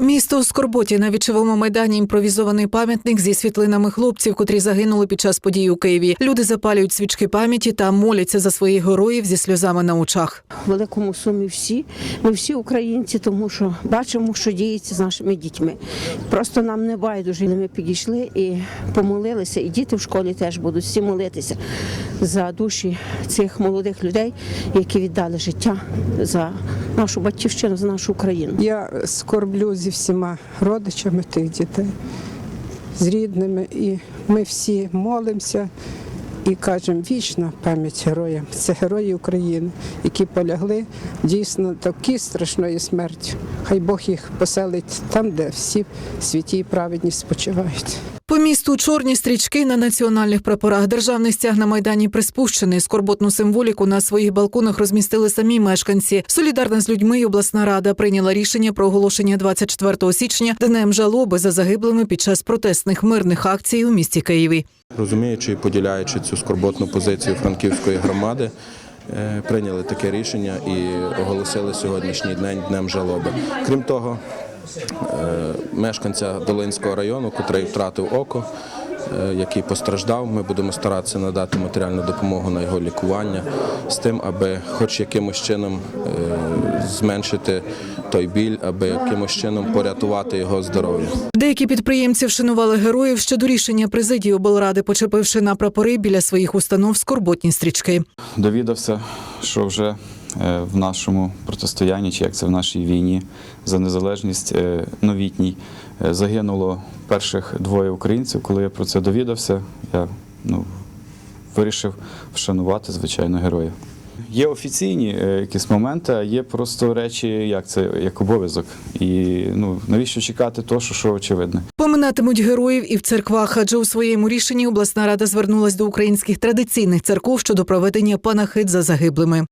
Місто у Скорботі на вічовому майдані імпровізований пам'ятник зі світлинами хлопців, котрі загинули під час подій у Києві. Люди запалюють свічки пам'яті та моляться за своїх героїв зі сльозами на очах. В великому сумі всі. Ми всі українці, тому що бачимо, що діється з нашими дітьми. Просто нам не байдуже. Ми підійшли і помолилися, і діти в школі теж будуть всі молитися за душі цих молодих людей, які віддали життя за нашу батьківщину, за нашу Україну. Я скорблю зі всіма родичами тих дітей, з рідними, і ми всі молимося і кажемо вічна пам'ять героям. Це герої України, які полягли дійсно такі страшною смертю. Хай Бог їх поселить там, де всі святі і праведні спочивають. По місту чорні стрічки на національних прапорах. Державний стяг на майдані приспущений. Скорботну символіку на своїх балконах розмістили самі мешканці. Солідарна з людьми й обласна рада прийняла рішення про оголошення 24 січня днем жалоби за загиблими під час протестних мирних акцій у місті Києві. Розуміючи і поділяючи цю скорботну позицію франківської громади, е, прийняли таке рішення і оголосили сьогоднішній день днем жалоби. Крім того, мешканця Долинського району, котрий втратив око, е, який постраждав, ми будемо старатися надати матеріальну допомогу на його лікування з тим, аби хоч якимось чином е, зменшити той біль, аби якимось чином порятувати його здоров'я. Деякі підприємці вшанували героїв ще до рішення президії облради, почепивши на прапори біля своїх установ скорботні стрічки. довідався, що вже е, в нашому протистоянні, чи як це в нашій війні за незалежність е, новітній, е, загинуло перших двоє українців. Коли я про це довідався, я ну, вирішив вшанувати, звичайно, героїв. Є офіційні е, якісь моменти, а є просто речі, як це як обов'язок. І ну навіщо чекати того, що, що очевидне. Поминатимуть героїв і в церквах, адже у своєму рішенні обласна рада звернулась до українських традиційних церков щодо проведення панахид за загиблими.